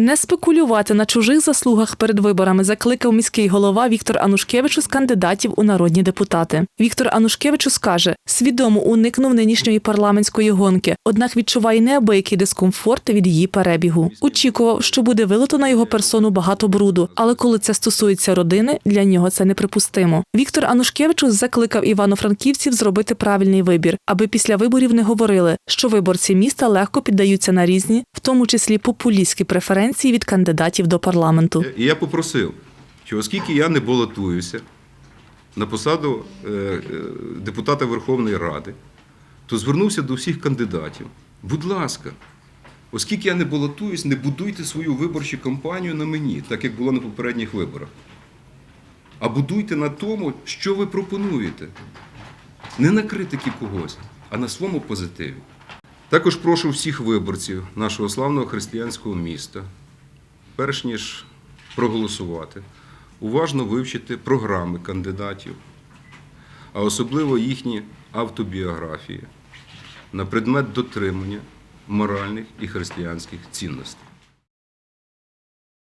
Не спекулювати на чужих заслугах перед виборами закликав міський голова Віктор Анушкевичус кандидатів у народні депутати. Віктор Анушкевичус каже, свідомо уникнув нинішньої парламентської гонки, однак відчуває неабиякий дискомфорт від її перебігу. Очікував, що буде вилито на його персону багато бруду, але коли це стосується родини, для нього це неприпустимо. Віктор Анушкевичус закликав івано-франківців зробити правильний вибір, аби після виборів не говорили, що виборці міста легко піддаються на різні, в тому числі популістські преференції від кандидатів до парламенту. І я попросив, що оскільки я не балотуюся на посаду е, е, депутата Верховної Ради, то звернувся до всіх кандидатів. Будь ласка, оскільки я не балотуюсь, не будуйте свою виборчу кампанію на мені, так як було на попередніх виборах. А будуйте на тому, що ви пропонуєте. Не на критики когось, а на своєму позитиві. Також прошу всіх виборців нашого славного християнського міста перш ніж проголосувати, уважно вивчити програми кандидатів, а особливо їхні автобіографії на предмет дотримання моральних і християнських цінностей.